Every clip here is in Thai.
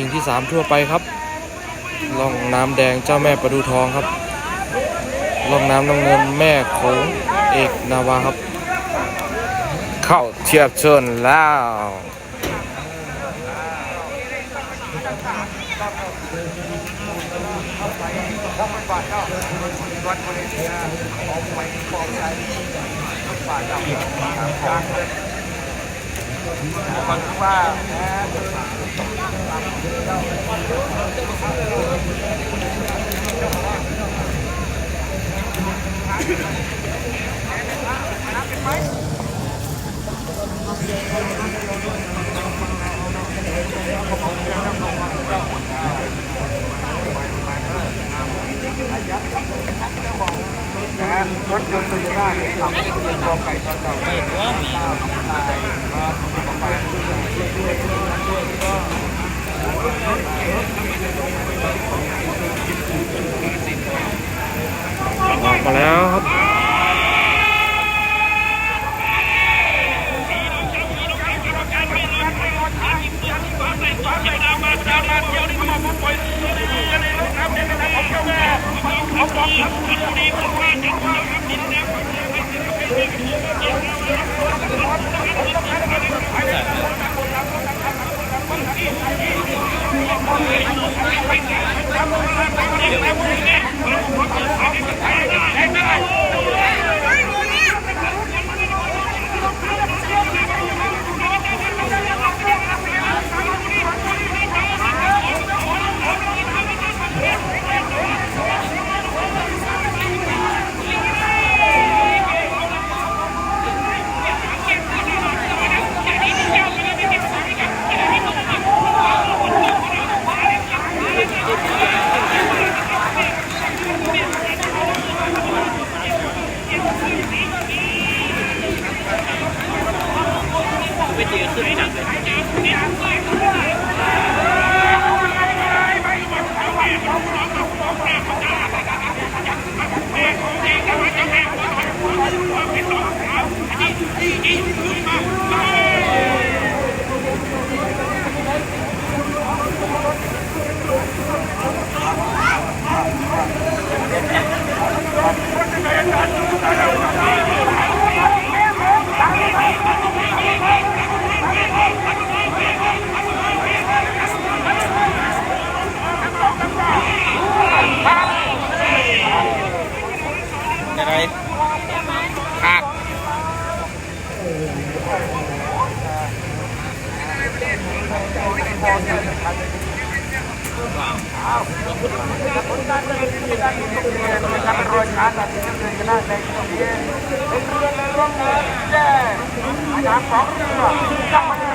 ชิงที่สามทั่วไปครับล่องน้ำแดงเจ้าแม่ประดูทองครับล่องน้ำน้ำเงินแม่โขงเอกนาวาครับ เข้าเทียบเชิญแล้วรถยนต์โตโยต้า เนี่ ป็นกองไก่ตอนเก่าออกมาแล้วครับ อะไ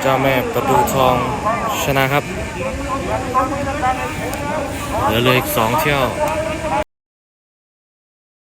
เจ้าแม่ประตูทองชนะครับ เหลือเลยอีกสองเที่ยว